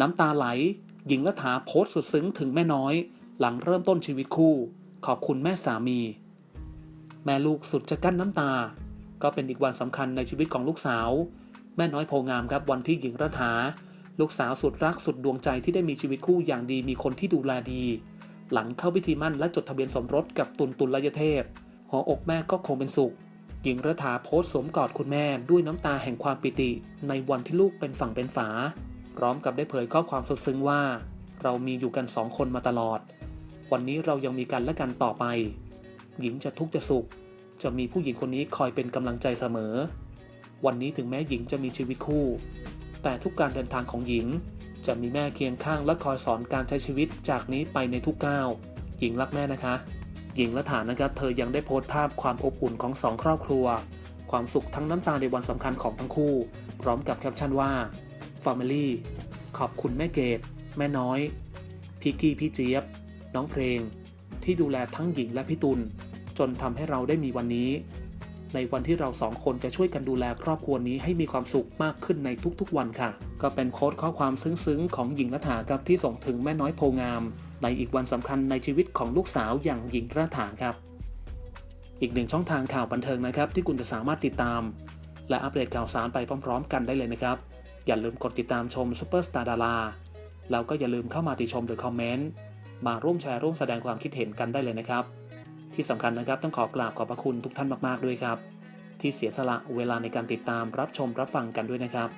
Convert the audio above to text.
น้ำตาไหล หญิงรัฐาโพสต์สุดซึ้งถึงแม่น้อย หลังเริ่มต้นชีวิตคู่ ขอบคุณแม่สามี แม่ลูกสุดจะกั้นน้ำตา ก็เป็นอีกวันสำคัญในชีวิตของลูกสาว แม่น้อยโพงามครับวันที่หญิงรัฐา ลูกสาวสุดรักสุดดวงใจที่ได้มีชีวิตคู่อย่างดีมีคนที่ดูแลดี หลังเข้าพิธีมั่นและจดทะเบียนสมรสกับตุลตุลยเทพ หัวอกแม่ก็คงเป็นสุข หญิงรัฐาโพสต์สมกอดคุณแม่ด้วยน้ำตาแห่งความปิติ ในวันที่ลูกเป็นฝั่งเป็นฝา พร้อมกับได้เผยข้อความสุดซึ้งว่า เรามีอยู่กันสองคนมาตลอด วันนี้เรายังมีกันและกันต่อไป หญิงจะทุกข์จะสุข จะมีผู้หญิงคนนี้คอยเป็นกำลังใจเสมอ วันนี้ถึงแม้หญิงจะมีชีวิตคู่ แต่ทุกการเดินทางของหญิง จะมีแม่เคียงข้างและคอยสอนการใช้ชีวิตจากนี้ไปในทุกก้าวหญิงรักแม่นะคะหญิงและฐานนะครับเธอยังได้โพสต์ภาพความอบอุ่นของสองครอบครัว ความสุขทั้งน้ำตาในวันสำคัญของทั้งคู่ พร้อมกับแคปชั่นว่า Family ขอบคุณแม่เกดแม่น้อยพี่กี้พี่เจี๊ยบ น้องเพลง ที่ดูแลทั้งหญิงและพี่ตุลจนทำให้เราได้มีวันนี้ ในวันที่เราสองคนจะช่วยกันดูแลครอบครัวนี้ให้มีความสุขมากขึ้นในทุกๆวันค่ะ ก็เป็นโค้ดข้อความซึ้งๆ ของหญิงรัฐาครับที่ส่งถึงแม่น้อยโพงาม ในอีกวันสำคัญในชีวิตของลูกสาวอย่างหญิงรัฐาครับ อีกหนึ่งช่องทางข่าวบันเทิงนะครับ ที่คุณจะสามารถติดตาม และอัปเดตข่าวสารไปพร้อม ๆ กันได้เลยนะครับ อย่าลืมกดติดตามชมซูเปอร์สตาร์ดาราแล้วก็อย่าลืมเข้ามาติชมหรือคอมเมนต์มาร่วมแชร์ร่วมแสดงความคิดเห็นกันได้เลยนะครับ ที่สำคัญนะครับต้องขอกราบขอบพระคุณทุกท่านมากๆด้วยครับ ที่เสียสละเวลาในการติดตามรับชมรับฟังกันด้วยนะครับ